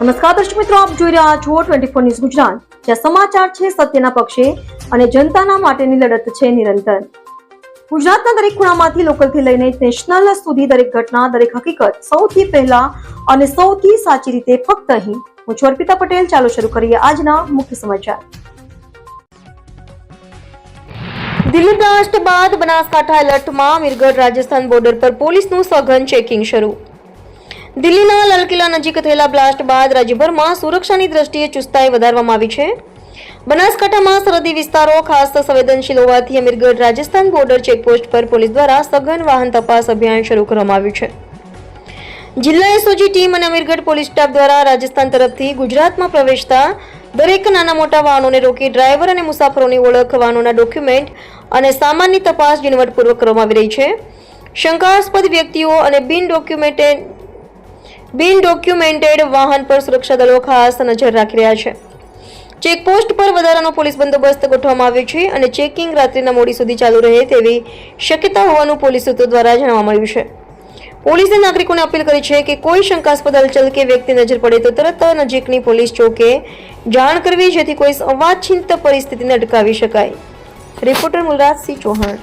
નમસ્કાર દર્શક મિત્રો, આપ જોઈ રહ્યા છો ટ્વેન્ટી ફોર ન્યૂઝ ગુજરાત, જ્યાં સમાચાર છે સત્યના પક્ષે અને જનતાના માટેની લડત છે નિરંતર. ગુજરાતના દરેક ખૂણામાંથી લોકલથી લઈને નેશનલ સુધી દરેક ઘટના, દરેક હકીકત સૌથી પહેલા અને સૌથી સાચી રીતે ફક્ત અહીં. હું છું અર્પિતા પટેલ, ચાલો શરૂ કરીએ આજના મુખ્ય સમાચાર. દિલ્હી બ્લાસ્ટ બાદ બનાસકાંઠા એલર્ટમાં, મીરગઢ રાજસ્થાન બોર્ડર પર પોલીસનું સઘન ચેકિંગ શરૂ. દિલ્હીના લાલ કિલ્લા નજીક થયેલા બ્લાસ્ટ બાદ રાજ્યભરમાં સુરક્ષાની દ્રષ્ટિએ ચુસ્તાઈ વધારવામાં આવી છે. બનાસકાંઠામાં સરહદી વિસ્તારો ખાસ સંવેદનશીલ હોવાથી અમીરગઢ, રાજસ્થાન બોર્ડર ચેકપોસ્ટ પર પોલીસ દ્વારા સઘન વાહન તપાસ અભિયાન શરૂ કરવામાં આવ્યું છે. જિલ્લા એસઓજી ટીમ અને અમીરગઢ પોલીસ સ્ટાફ દ્વારા રાજસ્થાન તરફથી ગુજરાતમાં પ્રવેશતા દરેક નાના મોટા વાહનોને રોકી ડ્રાઈવર અને મુસાફરોની ઓળખ, વાહનોના ડોક્યુમેન્ટ અને સામાનની તપાસ ઝીણવટપૂર્વક કરવામાં આવી રહી છે. શંકાસ્પદ વ્યક્તિઓ અને બિન ડોક્યુમેન્ટેડ બિન ડોક્યુમેન્ટેડ વાહન પર સુરક્ષા દળો ખાસ નજર રાખી રહ્યા છે. ચેકપોસ્ટ પર વધારાનો પોલીસ બંદોબસ્ત ગોઠવવામાં આવ્યો છે અને ચેકિંગ રાત્રિના મોડી સુધી ચાલુ રહે તેવી શક્યતા હોવાનું પોલીસ સૂત્રો દ્વારા જાણવા મળ્યું છે. પોલીસે નાગરિકોને અપીલ કરી છે કે કોઈ શંકાસ્પદ હલચલ કે વ્યક્તિ નજર પડે તો તરત નજીકની પોલીસ ચોકે જાણ કરવી જેથી કોઈ અવાંછિત પરિસ્થિતિને અટકાવી શકાય. રિપોર્ટર મુલરાજ સિંહ ચૌહાણ.